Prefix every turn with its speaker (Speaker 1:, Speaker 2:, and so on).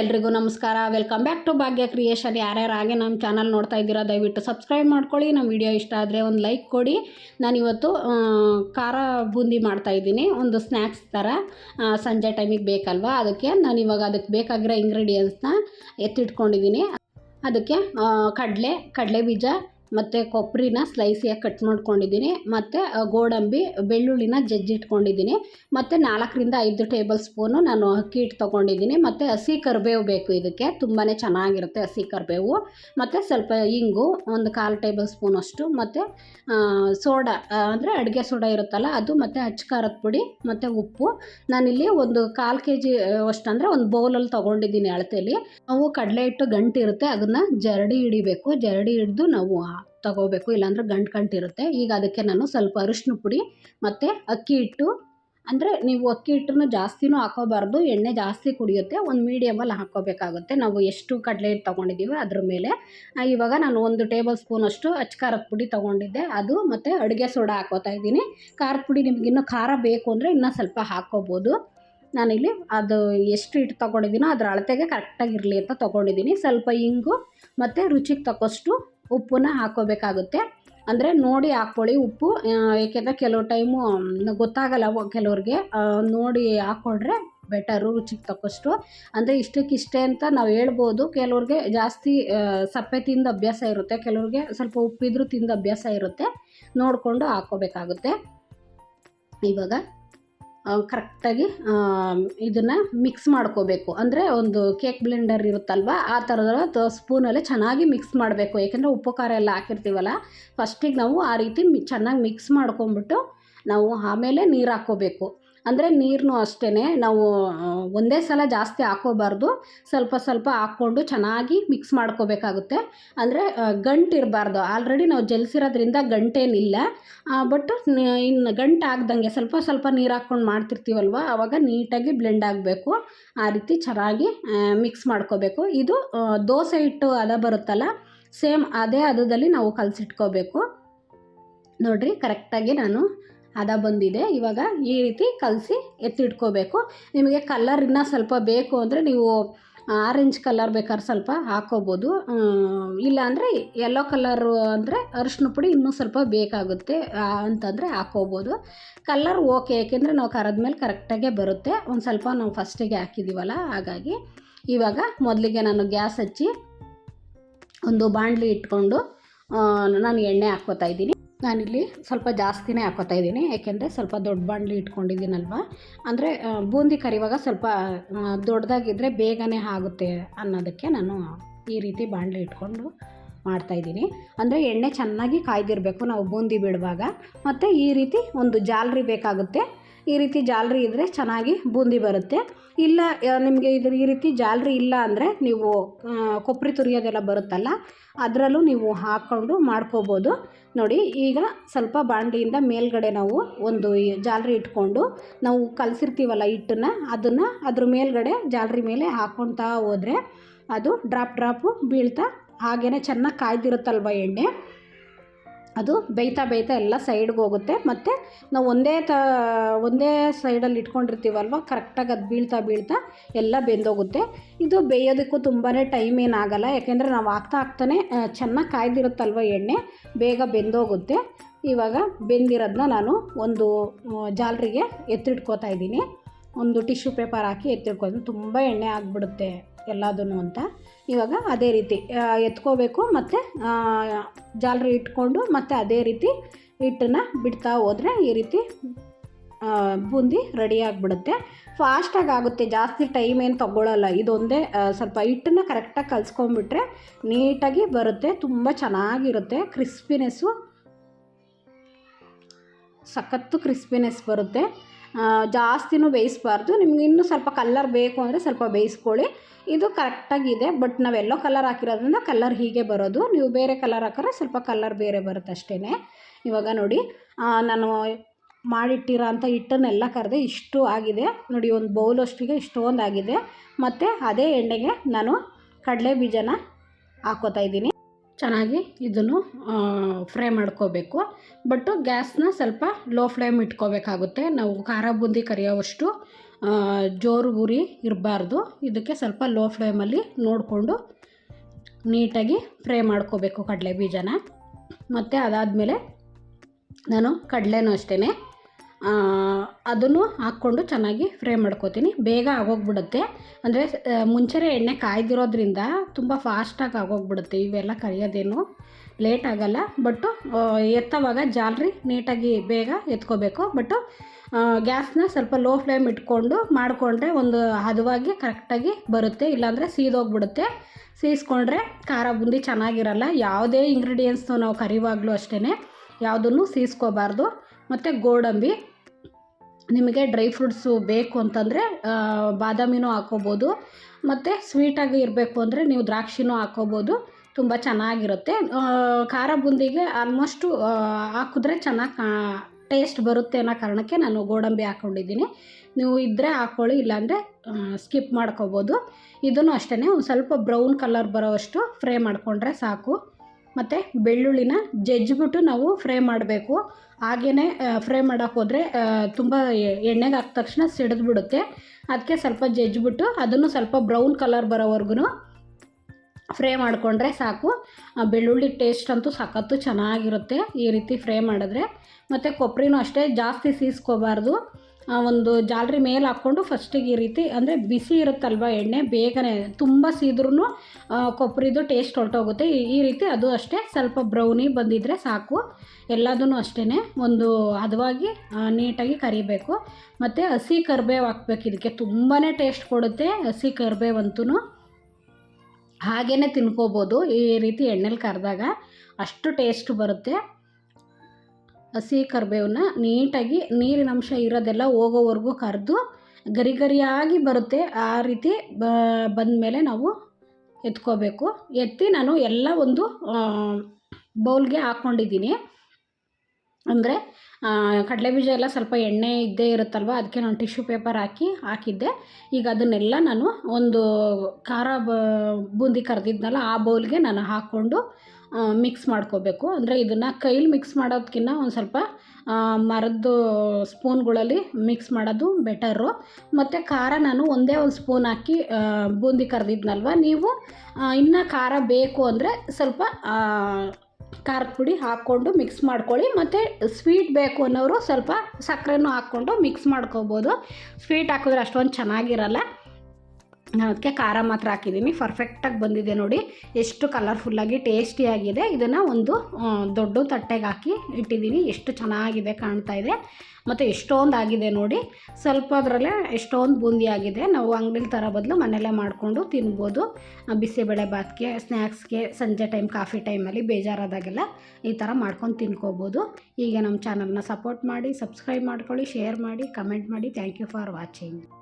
Speaker 1: ಎಲ್ರಿಗೂ ನಮಸ್ಕಾರ. Welcome back to Bhagya creation ಯಾರ್ಯಾರು ಹಾಗೆ ನಮ್ಮ ಚಾನಲ್ ನೋಡ್ತಾ ಇದ್ದೀರಾ ದಯವಿಟ್ಟು ಸಬ್ಸ್ಕ್ರೈಬ್ ಮಾಡ್ಕೊಳ್ಳಿ. ನಮ್ಮ ವಿಡಿಯೋ ಇಷ್ಟ ಆದರೆ ಒಂದು ಲೈಕ್ ಕೊಡಿ. ನಾನಿವತ್ತು ಇವತ್ತು ಖಾರ ಬೂಂದಿ ಮಾಡ್ತಾ ಇದ್ದೀನಿ. ಒಂದು ಸ್ನ್ಯಾಕ್ಸ್ ಥರ ಸಂಜೆ ಟೈಮಿಗೆ ಬೇಕಲ್ವಾ? ಅದಕ್ಕೆ ನಾನು ಇವಾಗ ಅದಕ್ಕೆ ಬೇಕಾಗಿರೋ ಇಂಗ್ರೀಡಿಯೆಂಟ್ಸ್ನ ಎತ್ತಿಟ್ಕೊಂಡಿದ್ದೀನಿ. ಅದಕ್ಕೆ ಕಡಲೆ ಕಡಲೆ ಬೀಜ ಮತ್ತು ಕೊಬ್ಬರಿನ ಸ್ಲೈಸಿಯಾಗಿ ಕಟ್ ಮಾಡ್ಕೊಂಡಿದ್ದೀನಿ, ಮತ್ತು ಗೋಡಂಬಿ, ಬೆಳ್ಳುಳ್ಳಿನ ಜಜ್ಜಿಟ್ಕೊಂಡಿದ್ದೀನಿ, ಮತ್ತು ನಾಲ್ಕರಿಂದ ಐದು ಟೇಬಲ್ ಸ್ಪೂನು ನಾನು ಅಕ್ಕಿ ಹಿಟ್ಟು ತೊಗೊಂಡಿದ್ದೀನಿ, ಮತ್ತು ಹಸಿ ಕರಿಬೇವು ಬೇಕು ಇದಕ್ಕೆ ತುಂಬಾ ಚೆನ್ನಾಗಿರುತ್ತೆ ಹಸಿ ಕರಿಬೇವು, ಮತ್ತು ಸ್ವಲ್ಪ ಇಂಗು, ಒಂದು ಕಾಲು ಟೇಬಲ್ ಸ್ಪೂನ್ ಅಷ್ಟು, ಮತ್ತು ಸೋಡಾ ಅಂದರೆ ಅಡುಗೆ ಸೋಡಾ ಇರುತ್ತಲ್ಲ ಅದು, ಮತ್ತು ಅಚ್ಚ ಖಾರದ ಪುಡಿ, ಮತ್ತು ಉಪ್ಪು, ನಾನಿಲ್ಲಿ ಒಂದು ಕಾಲು ಕೆ ಜಿ ಅಷ್ಟು ಅಂದರೆ ಒಂದು ಬೌಲಲ್ಲಿ ತೊಗೊಂಡಿದ್ದೀನಿ ಅಳತೆಯಲ್ಲಿ ನಾವು ಕಡಲೆ ಹಿಟ್ಟು ಗಂಟಿರುತ್ತೆ, ಅದನ್ನು ಜರಡಿ ಹಿಡಿಬೇಕು, ಜರಡಿ ಹಿಡಿದು ನಾವು ತಗೋಬೇಕು, ಇಲ್ಲಾಂದ್ರೆ ಗಂಟು ಗಂಟು ಇರುತ್ತೆ. ಈಗ ಅದಕ್ಕೆ ನಾನು ಸ್ವಲ್ಪ ಅರಿಶಿನ ಪುಡಿ, ಮತ್ತು ಅಕ್ಕಿ ಹಿಟ್ಟು. ಅಂದರೆ ನೀವು ಅಕ್ಕಿ ಹಿಟ್ಟನ್ನು ಜಾಸ್ತಿನೂ ಹಾಕೋಬಾರ್ದು, ಎಣ್ಣೆ ಜಾಸ್ತಿ ಕುಡಿಯುತ್ತೆ, ಒಂದು ಮೀಡಿಯಮಲ್ಲಿ ಹಾಕ್ಕೋಬೇಕಾಗುತ್ತೆ ನಾವು ಎಷ್ಟು ಕಡಲೆ ಹಿಟ್ಟು ತೊಗೊಂಡಿದ್ದೀವಿ ಅದ್ರ ಮೇಲೆ. ಇವಾಗ ನಾನು ಒಂದು ಟೇಬಲ್ ಸ್ಪೂನ್ ಅಷ್ಟು ಅಚ್ಚ ಖಾರದ ಪುಡಿ ತೊಗೊಂಡಿದ್ದೆ. ಅದು ಮತ್ತು ಅಡುಗೆ ಸೋಡಾ ಹಾಕೋತಾ ಇದ್ದೀನಿ. ಖಾರದ ಪುಡಿ ನಿಮ್ಗೆ ಇನ್ನೂ ಖಾರ ಬೇಕು ಅಂದರೆ ಇನ್ನೂ ಸ್ವಲ್ಪ ಹಾಕ್ಕೋಬೋದು ನಾನಿಲ್ಲಿ ಅದು ಎಷ್ಟು ಹಿಟ್ಟು ತೊಗೊಂಡಿದ್ದೀನೋ ಅದರ ಅಳತೆಗೆ ಕರೆಕ್ಟಾಗಿರಲಿ ಅಂತ ತೊಗೊಂಡಿದ್ದೀನಿ. ಸ್ವಲ್ಪ ಇಂಗು, ಮತ್ತು ರುಚಿಗೆ ತಕ್ಕಷ್ಟು ಉಪ್ಪನ್ನ ಹಾಕೋಬೇಕಾಗುತ್ತೆ. ಅಂದರೆ ನೋಡಿ ಹಾಕ್ಕೊಳ್ಳಿ ಉಪ್ಪು. ಏಕೆಂದರೆ ಕೆಲವು ಟೈಮು ಗೊತ್ತಾಗಲ್ಲ ಕೆಲವ್ರಿಗೆ. ನೋಡಿ ಹಾಕ್ಕೊಂಡ್ರೆ ಬೆಟರು, ರುಚಿಗೆ ತಕ್ಕಷ್ಟು. ಅಂದರೆ ಇಷ್ಟಕ್ಕಿಷ್ಟೇ ಅಂತ ನಾವು ಹೇಳ್ಬೋದು. ಕೆಲವ್ರಿಗೆ ಜಾಸ್ತಿ ಸಪ್ಪೆ ತಿಂದ ಅಭ್ಯಾಸ ಇರುತ್ತೆ. ಕೆಲವ್ರಿಗೆ ಸ್ವಲ್ಪ ಉಪ್ಪಿದ್ರೂ ತಿಂದ ಅಭ್ಯಾಸ ಇರುತ್ತೆ. ನೋಡಿಕೊಂಡು ಹಾಕ್ಕೋಬೇಕಾಗುತ್ತೆ. ಇವಾಗ ಕರೆಕ್ಟಾಗಿ ಇದನ್ನು ಮಿಕ್ಸ್ ಮಾಡ್ಕೋಬೇಕು. ಅಂದರೆ ಒಂದು ಕೇಕ್ ಬ್ಲೆಂಡರ್ ಇರುತ್ತಲ್ವ, ಆ ಥರದ ಸ್ಪೂನಲ್ಲಿ ಚೆನ್ನಾಗಿ ಮಿಕ್ಸ್ ಮಾಡಬೇಕು. ಏಕೆಂದರೆ ಉಪ್ಪು, ಖಾರ ಎಲ್ಲ ಹಾಕಿರ್ತೀವಲ್ಲ ಫಸ್ಟಿಗೆ ನಾವು ಆ ರೀತಿ ಚೆನ್ನಾಗಿ ಮಿಕ್ಸ್ ಮಾಡ್ಕೊಂಬಿಟ್ಟು ನಾವು ಆಮೇಲೆ ನೀರು ಹಾಕ್ಕೋಬೇಕು. ಅಂದರೆ ನೀರನ್ನು ಅಷ್ಟೇ ನಾವು ಒಂದೇ ಸಲ ಜಾಸ್ತಿ ಹಾಕೋಬಾರ್ದು ಸ್ವಲ್ಪ ಸ್ವಲ್ಪ ಹಾಕ್ಕೊಂಡು ಚೆನ್ನಾಗಿ ಮಿಕ್ಸ್ ಮಾಡ್ಕೋಬೇಕಾಗುತ್ತೆ. ಅಂದರೆ ಗಂಟು ಇರಬಾರ್ದು. ಆಲ್ರೆಡಿ ನಾವು ಜಲ್ಸಿರೋದ್ರಿಂದ ಗಂಟೇನಿಲ್ಲ. ಬಟ್ ಇನ್ನು ಗಂಟು ಆಗ್ದಂಗೆ ಸ್ವಲ್ಪ ಸ್ವಲ್ಪ ನೀರು ಹಾಕ್ಕೊಂಡು ಮಾಡ್ತಿರ್ತೀವಲ್ವ ಆವಾಗ ನೀಟಾಗಿ ಬ್ಲೆಂಡ್ ಆಗಬೇಕು. ಆ ರೀತಿ ಚೆನ್ನಾಗಿ ಮಿಕ್ಸ್ ಮಾಡ್ಕೋಬೇಕು. ಇದು ದೋಸೆ ಹಿಟ್ಟು ಅದ ಬರುತ್ತಲ್ಲ, ಸೇಮ್ ಅದೇ ಹದದಲ್ಲಿ ನಾವು ಕಲಸಿಟ್ಕೋಬೇಕು. ನೋಡಿರಿ ಕರೆಕ್ಟಾಗಿ ನಾನು ಹದ ಬಂದಿದೆ. ಇವಾಗ ಈ ರೀತಿ ಕಲಸಿ ಎತ್ತಿಟ್ಕೋಬೇಕು. ನಿಮಗೆ ಕಲರ್ ಇನ್ನೂ ಸ್ವಲ್ಪ ಬೇಕು ಅಂದರೆ ನೀವು ಆರೆಂಜ್ ಕಲರ್ ಬೇಕಾದ್ರೆ ಸ್ವಲ್ಪ ಹಾಕೋಬೋದು. ಇಲ್ಲಾಂದರೆ ಯೆಲ್ಲೋ ಕಲರು ಅಂದರೆ ಅರಿಶಿನ ಪುಡಿ ಇನ್ನೂ ಸ್ವಲ್ಪ ಬೇಕಾಗುತ್ತೆ ಅಂತಂದರೆ ಹಾಕೋಬೋದು. ಕಲರ್ ಓಕೆ ಏಕೆಂದರೆ ನಾವು ಕರೆದ ಮೇಲೆ ಕರೆಕ್ಟಾಗೆ ಬರುತ್ತೆ. ಒಂದು ಸ್ವಲ್ಪ ನಾವು ಫಸ್ಟಿಗೆ ಹಾಕಿದ್ದೀವಲ್ಲ ಹಾಗಾಗಿ ಇವಾಗ ಮೊದಲಿಗೆ ನಾನು ಗ್ಯಾಸ್ ಹಚ್ಚಿ ಒಂದು ಬಾಣಲಿ ಇಟ್ಕೊಂಡು ನಾನು ಎಣ್ಣೆ ಹಾಕ್ಕೋತಾ ಇದ್ದೀನಿ. ನಾನಿಲ್ಲಿ ಸ್ವಲ್ಪ ಜಾಸ್ತಿನೇ ಹಾಕೋತಾ ಇದ್ದೀನಿ, ಯಾಕೆಂದರೆ ಸ್ವಲ್ಪ ದೊಡ್ಡ ಬಾಣಲಿ ಇಟ್ಕೊಂಡಿದ್ದೀನಲ್ವ? ಅಂದರೆ ಬೂಂದಿ ಕರಿವಾಗ ಸ್ವಲ್ಪ ದೊಡ್ಡದಾಗಿದ್ದರೆ ಬೇಗನೆ ಆಗುತ್ತೆ ಅನ್ನೋದಕ್ಕೆ ನಾನು ಈ ರೀತಿ ಬಾಣಲಿ ಇಟ್ಕೊಂಡು ಮಾಡ್ತಾಯಿದ್ದೀನಿ ಅಂದರೆ ಎಣ್ಣೆ ಚೆನ್ನಾಗಿ ಕಾಯ್ದಿರಬೇಕು ನಾವು ಬೂಂದಿ ಬಿಡುವಾಗ. ಮತ್ತು ಈ ರೀತಿ ಒಂದು ಜಾಲರಿ ಬೇಕಾಗುತ್ತೆ. ಈ ರೀತಿ ಜಾಲರಿ ಇದ್ದರೆ ಚೆನ್ನಾಗಿ ಬೂಂದಿ ಬರುತ್ತೆ. ಇಲ್ಲ ನಿಮಗೆ ಇದ್ರ ಈ ರೀತಿ ಜಾಲರಿ ಇಲ್ಲ ಅಂದರೆ ನೀವು ಕೊಬ್ಬರಿ ತುರಿಯೋದೆಲ್ಲ ಬರುತ್ತಲ್ಲ, ಅದರಲ್ಲೂ ನೀವು ಹಾಕ್ಕೊಂಡು ಮಾಡ್ಕೋಬೋದು. ನೋಡಿ, ಈಗ ಸ್ವಲ್ಪ ಬಾಣಲಿಯಿಂದ ಮೇಲ್ಗಡೆ ನಾವು ಒಂದು ಜಾಲರಿ ಇಟ್ಕೊಂಡು ನಾವು ಕಲಸಿರ್ತೀವಲ್ಲ ಹಿಟ್ಟನ್ನ, ಅದನ್ನು ಅದ್ರ ಮೇಲ್ಗಡೆ ಜಾಲರಿ ಮೇಲೆ ಹಾಕ್ಕೊಳ್ತಾ ಹೋದರೆ ಅದು ಡ್ರಾಪ್ ಡ್ರಾಪು ಬೀಳ್ತಾ ಹಾಗೆಯೇ ಚೆನ್ನಾಗಿ ಕಾಯ್ದಿರುತ್ತಲ್ವ ಎಣ್ಣೆ? ಅದು ಬೇಯ್ತಾ ಬೇಯ್ತಾ ಎಲ್ಲ ಸೈಡ್ಗೆ ಹೋಗುತ್ತೆ. ಮತ್ತು ನಾವು ಒಂದೇ ತ, ಒಂದೇ ಸೈಡಲ್ಲಿ ಇಟ್ಕೊಂಡಿರ್ತೀವಲ್ವ ಕರೆಕ್ಟಾಗಿ ಅದು ಬೀಳ್ತಾ ಬೀಳ್ತಾ ಎಲ್ಲ ಬೆಂದೋಗುತ್ತೆ. ಇದು ಬೇಯೋದಕ್ಕೂ ತುಂಬಾ ಟೈಮ್ ಏನಾಗಲ್ಲ ಯಾಕೆಂದರೆ ನಾವು ಹಾಕ್ತಾ ಹಾಕ್ತಾನೆ ಚೆನ್ನಾಗಿ ಕಾಯ್ದಿರುತ್ತಲ್ವ ಎಣ್ಣೆ, ಬೇಗ ಬೆಂದೋಗುತ್ತೆ. ಇವಾಗ ಬೆಂದಿರೋದನ್ನ ನಾನು ಒಂದು ಜಾಲರಿಗೆ ಎತ್ತಿಟ್ಕೋತಾ ಇದ್ದೀನಿ. ಒಂದು ಟಿಶ್ಯೂ ಪೇಪರ್ ಹಾಕಿ ಎತ್ತಿಟ್ಕೊಂಡು ತುಂಬ ಎಣ್ಣೆ ಆಗಿಬಿಡುತ್ತೆ ಎಲ್ಲದೂ ಅಂತ. ಇವಾಗ ಅದೇ ರೀತಿ ಎತ್ಕೋಬೇಕು ಮತ್ತು ಜಾಲರಿ ಇಟ್ಕೊಂಡು ಮತ್ತು ಅದೇ ರೀತಿ ಹಿಟ್ಟನ್ನು ಬಿಡ್ತಾ ಹೋದರೆ ಈ ರೀತಿ ಬೂಂದಿ ರೆಡಿ ಆಗಿಬಿಡುತ್ತೆ. ಫಾಸ್ಟಾಗಿ ಆಗುತ್ತೆ, ಜಾಸ್ತಿ ಟೈಮ್ ಏನು ತಗೊಳ್ಳಲ್ಲ ಇದೊಂದೇ ಸ್ವಲ್ಪ ಹಿಟ್ಟನ್ನ ಕರೆಕ್ಟಾಗಿ ಕಲಿಸ್ಕೊಂಡ್ಬಿಟ್ರೆ ನೀಟಾಗಿ ಬರುತ್ತೆ, ತುಂಬ ಚೆನ್ನಾಗಿರುತ್ತೆ ಕ್ರಿಸ್ಪಿನೆಸ್ಸು ಸಖತ್ತು ಕ್ರಿಸ್ಪಿನೆಸ್ ಬರುತ್ತೆ. ಜಾಸ್ತಿನೂ ಬೇಯಿಸ್ಬಾರ್ದು. ನಿಮ್ಗೆ ಇನ್ನೂ ಸ್ವಲ್ಪ ಕಲ್ಲರ್ ಬೇಕು ಅಂದರೆ ಸ್ವಲ್ಪ ಬೇಯಿಸ್ಕೊಳ್ಳಿ. ಇದು ಕರೆಕ್ಟಾಗಿದೆ ಬಟ್ ನಾವು ಎಲ್ಲೋ ಕಲರ್ ಹಾಕಿರೋದ್ರಿಂದ ಕಲ್ಲರ್ ಹೀಗೆ ಬರೋದು. ನೀವು ಬೇರೆ ಕಲರ್ ಹಾಕಿದ್ರೆ ಸ್ವಲ್ಪ ಕಲ್ಲರ್ ಬೇರೆ ಬರುತ್ತೆ ಅಷ್ಟೇ ಇವಾಗ ನೋಡಿ ನಾನು ಮಾಡಿಟ್ಟಿರೋ ಅಂಥ ಹಿಟ್ಟನ್ನೆಲ್ಲ ಕರೆದೆ ಇಷ್ಟು ಆಗಿದೆ. ನೋಡಿ, ಒಂದು ಬೌಲಷ್ಟಿಗೆ ಇಷ್ಟೊಂದು ಆಗಿದೆ ಮತ್ತು ಅದೇ ಎಣ್ಣೆಗೆ ನಾನು ಕಡಲೆ ಬೀಜನ ಹಾಕೋತಾ ಇದ್ದೀನಿ. ಚೆನ್ನಾಗಿ ಇದನ್ನು ಫ್ರೈ ಮಾಡ್ಕೋಬೇಕು. ಬಟ್ಟು ಗ್ಯಾಸ್ನ ಸ್ವಲ್ಪ ಲೋ ಫ್ಲೇಮ್ ಇಟ್ಕೋಬೇಕಾಗುತ್ತೆ. ನಾವು ಖಾರ ಬೂಂದಿ ಕರಿಯೋವಷ್ಟು ಜೋರು ಉರಿ ಇರಬಾರ್ದು. ಇದಕ್ಕೆ ಸ್ವಲ್ಪ ಲೋ ಫ್ಲೇಮಲ್ಲಿ ನೋಡಿಕೊಂಡು ನೀಟಾಗಿ ಫ್ರೈ ಮಾಡ್ಕೋಬೇಕು ಕಡಲೆ ಬೀಜನ. ಮತ್ತು ಅದಾದಮೇಲೆ ನಾನು ಕಡಲೆನೂ ಅಷ್ಟೇ ಅದನ್ನು ಹಾಕ್ಕೊಂಡು ಚೆನ್ನಾಗಿ ಫ್ರೈ ಮಾಡ್ಕೋತೀನಿ. ಬೇಗ ಆಗೋಗ್ಬಿಡುತ್ತೆ. ಅಂದರೆ ಮುಂಚೆನೇ ಎಣ್ಣೆ ಕಾಯ್ದಿರೋದ್ರಿಂದ ತುಂಬ ಫಾಸ್ಟಾಗಿ ಆಗೋಗ್ಬಿಡುತ್ತೆ. ಇವೆಲ್ಲ ಕರಿಯೋದೇನು ಲೇಟ್ ಆಗೋಲ್ಲ. ಬಟ್ಟು ಎತ್ತವಾಗ ಜಾಲರಿ ನೀಟಾಗಿ ಬೇಗ ಎತ್ಕೋಬೇಕು. ಬಟ್ಟು ಗ್ಯಾಸ್ನ ಸ್ವಲ್ಪ ಲೋ ಫ್ಲೇಮ್ ಇಟ್ಕೊಂಡು ಮಾಡಿಕೊಂಡ್ರೆ ಒಂದು ಹದವಾಗಿ ಕರೆಕ್ಟಾಗಿ ಬರುತ್ತೆ. ಇಲ್ಲಾಂದರೆ ಸೀದೋಗ್ಬಿಡುತ್ತೆ. ಸೀಸ್ಕೊಂಡ್ರೆ ಖಾರ ಬುಂದಿ ಚೆನ್ನಾಗಿರಲ್ಲ. ಯಾವುದೇ ಇಂಗ್ರೀಡಿಯೆಂಟ್ಸ್ನು ನಾವು ಕರಿವಾಗಲೂ ಅಷ್ಟೇ ಯಾವುದನ್ನು ಸೀಸ್ಕೋಬಾರ್ದು. ಮತ್ತು ಗೋಡಂಬಿ. ನಿಮಗೆ ಡ್ರೈ ಫ್ರೂಟ್ಸು ಬೇಕು ಅಂತಂದರೆ ಬಾದಾಮಿನೂ ಹಾಕ್ಕೋಬೋದು. ಮತ್ತು ಸ್ವೀಟಾಗಿ ಇರಬೇಕು ಅಂದರೆ ನೀವು ದ್ರಾಕ್ಷಿನೂ ಹಾಕ್ಕೋಬೋದು. ತುಂಬ ಚೆನ್ನಾಗಿರುತ್ತೆ. ಖಾರ ಬುಂದಿಗೆ ಆಲ್ಮೋಸ್ಟು ಹಾಕಿದ್ರೆ ಚೆನ್ನಾಗಿ ಕಾ ಟೇಸ್ಟ್ ಬರುತ್ತೆ ಅನ್ನೋ ಕಾರಣಕ್ಕೆ ನಾನು ಗೋಡಂಬಿ ಹಾಕ್ಕೊಂಡಿದ್ದೀನಿ. ನೀವು ಇದ್ದರೆ ಹಾಕ್ಕೊಳ್ಳಿ, ಇಲ್ಲಾಂದರೆ ಸ್ಕಿಪ್ ಮಾಡ್ಕೋಬೋದು. ಇದನ್ನು ಅಷ್ಟೇ ಒಂದು ಸ್ವಲ್ಪ ಬ್ರೌನ್ ಕಲರ್ ಬರೋವಷ್ಟು ಫ್ರೈ ಮಾಡಿಕೊಂಡ್ರೆ ಸಾಕು. ಮತ್ತು ಬೆಳ್ಳುಳ್ಳಿನ ಜಜ್ಜಿಬಿಟ್ಟು ನಾವು ಫ್ರೈ ಮಾಡಬೇಕು. ಹಾಗೆಯೇ ಫ್ರೈ ಮಾಡೋಕೆ ಹೋದರೆ ತುಂಬ ಎಣ್ಣೆಗೆ ಹಾಕಿದ ತಕ್ಷಣ ಸಿಡಿದು ಬಿಡುತ್ತೆ ಅದಕ್ಕೆ ಸ್ವಲ್ಪ ಜಜ್ಜಿಬಿಟ್ಟು ಅದನ್ನು ಸ್ವಲ್ಪ ಬ್ರೌನ್ ಕಲರ್ ಬರೋವರೆಗೂ ಫ್ರೈ ಮಾಡಿಕೊಂಡ್ರೆ ಸಾಕು. ಬೆಳ್ಳುಳ್ಳಿ ಟೇಸ್ಟ್ ಅಂತೂ ಸಖತ್ತು ಚೆನ್ನಾಗಿರುತ್ತೆ ಈ ರೀತಿ ಫ್ರೈ ಮಾಡಿದ್ರೆ. ಮತ್ತು ಕೊಬ್ಬರಿನೂ ಅಷ್ಟೇ ಜಾಸ್ತಿ ಸೀಸ್ಕೋಬಾರ್ದು. ಒಂದು ಜಾಲರಿ ಮೇಲೆ ಹಾಕ್ಕೊಂಡು ಫಸ್ಟಿಗೆ ಈ ರೀತಿ ಅಂದರೆ ಬಿಸಿ ಇರುತ್ತಲ್ವ ಎಣ್ಣೆ? ಬೇಗನೆ ತುಂಬ ಸೀದ್ರೂ ಕೊಬ್ಬರಿದು ಟೇಸ್ಟ್ ಹೊರಟೋಗುತ್ತೆ. ಈ ರೀತಿ ಅದು ಅಷ್ಟೇ ಸ್ವಲ್ಪ ಬ್ರೌನಿ ಬಂದಿದ್ದರೆ ಸಾಕು. ಎಲ್ಲದೂ ಅಷ್ಟೇ ಒಂದು ಹದವಾಗಿ ನೀಟಾಗಿ ಕರಿಬೇಕು. ಮತ್ತು ಹಸಿ ಕರಿಬೇವು ಹಾಕ್ಬೇಕು ಇದಕ್ಕೆ. ತುಂಬಾ ಟೇಸ್ಟ್ ಕೊಡುತ್ತೆ ಹಸಿ ಕರಿಬೇವಂತೂ ಹಾಗೇ ತಿನ್ಕೋಬೋದು ಈ ರೀತಿ ಎಣ್ಣೆಲಿ ಕರೆದಾಗ. ಅಷ್ಟು ಟೇಸ್ಟ್ ಬರುತ್ತೆ. ಹಸಿ ಕರಿಬೇವನ್ನ ನೀಟಾಗಿ ನೀರಿನ ಅಂಶ ಇರೋದೆಲ್ಲ ಹೋಗೋವರೆಗೂ ಕರೆದು ಗರಿ ಗರಿಯಾಗಿ ಬರುತ್ತೆ. ಆ ರೀತಿ ಬಂದಮೇಲೆ ನಾವು ಎತ್ಕೋಬೇಕು. ಎತ್ತಿ ನಾನು ಎಲ್ಲ ಒಂದು ಬೌಲ್ಗೆ ಹಾಕ್ಕೊಂಡಿದ್ದೀನಿ ಅಂದರೆ ಕಡಲೆಬೀಜ ಎಲ್ಲ ಸ್ವಲ್ಪ ಎಣ್ಣೆ ಇದ್ದೇ ಇರುತ್ತಲ್ವ, ಅದಕ್ಕೆ ನಾನು ಟಿಶ್ಯೂ ಪೇಪರ್ ಹಾಕಿ, ಹಾಕಿದ್ದೆ. ಈಗ ಅದನ್ನೆಲ್ಲ ನಾನು ಒಂದು ಖಾರ ಬೂಂದಿ ಕರೆದಿದ್ನಲ್ಲ, ಆ ಬೌಲ್ಗೆ ನಾನು ಹಾಕ್ಕೊಂಡು ಮಿಕ್ಸ್ ಮಾಡ್ಕೋಬೇಕು. ಅಂದರೆ ಇದನ್ನು ಕೈಲಿ ಮಿಕ್ಸ್ ಮಾಡೋದಕ್ಕಿಂತ ಒಂದು ಸ್ವಲ್ಪ ಮರದ್ದು ಸ್ಪೂನ್ಗಳಲ್ಲಿ ಮಿಕ್ಸ್ ಮಾಡೋದು ಬೆಟರು ಮತ್ತು ಖಾರ ನಾನು ಒಂದೇ ಒಂದು ಸ್ಪೂನ್ ಹಾಕಿ ಬೂಂದಿ ಕರೆದಿದ್ನಲ್ವ? ನೀವು ಇನ್ನೂ ಖಾರ ಬೇಕು ಅಂದರೆ ಸ್ವಲ್ಪ ಖಾರದ ಪುಡಿ ಹಾಕ್ಕೊಂಡು ಮಿಕ್ಸ್ ಮಾಡ್ಕೊಳ್ಳಿ. ಮತ್ತು ಸ್ವೀಟ್ ಬೇಕು ಅನ್ನೋರು ಸ್ವಲ್ಪ ಸಕ್ಕರೆನೂ ಹಾಕ್ಕೊಂಡು ಮಿಕ್ಸ್ ಮಾಡ್ಕೋಬೋದು. ಸ್ವೀಟ್ ಹಾಕಿದ್ರೆ ಅಷ್ಟೊಂದು ಚೆನ್ನಾಗಿರಲ್ಲ. ನಾನು ಅದಕ್ಕೆ ಖಾರ ಮಾತ್ರ ಹಾಕಿದ್ದೀನಿ. ಪರ್ಫೆಕ್ಟಾಗಿ ಬಂದಿದೆ ನೋಡಿ. ಎಷ್ಟು ಕಲರ್ಫುಲ್ಲಾಗಿ ಟೇಸ್ಟಿಯಾಗಿದೆ ಇದನ್ನು ಒಂದು ದೊಡ್ಡ ತಟ್ಟೆಗೆ ಹಾಕಿ ಇಟ್ಟಿದ್ದೀನಿ. ಎಷ್ಟು ಚೆನ್ನಾಗಿದೆ ಕಾಣ್ತಾ ಇದೆ. ಮತ್ತು ಎಷ್ಟೊಂದು ಆಗಿದೆ ನೋಡಿ. ಸ್ವಲ್ಪ ಅದರಲ್ಲೇ ಎಷ್ಟೊಂದು ಬೂಂದಿ ಆಗಿದೆ. ನಾವು ಅಂಗಡಿಲಿ ಥರ ಬದಲು ಮನೆಯಲ್ಲೇ ಮಾಡಿಕೊಂಡು ತಿನ್ಬೋದು. ಬಿಸಿಬೇಳೆ ಬಾತ್ಗೆ, ಸ್ನ್ಯಾಕ್ಸ್ಗೆ ಸಂಜೆ ಟೈಮ್ ಕಾಫಿ ಟೈಮಲ್ಲಿ ಬೇಜಾರಾದಾಗೆಲ್ಲ ಈ ಥರ ಮಾಡ್ಕೊಂಡು ತಿನ್ಕೋಬೋದು. ಈಗ ನಮ್ಮ ಚಾನಲ್ನ ಸಪೋರ್ಟ್ ಮಾಡಿ ಸಬ್ಸ್ಕ್ರೈಬ್ ಮಾಡ್ಕೊಳ್ಳಿ ಶೇರ್ ಮಾಡಿ ಕಮೆಂಟ್ ಮಾಡಿ. Thank you for watching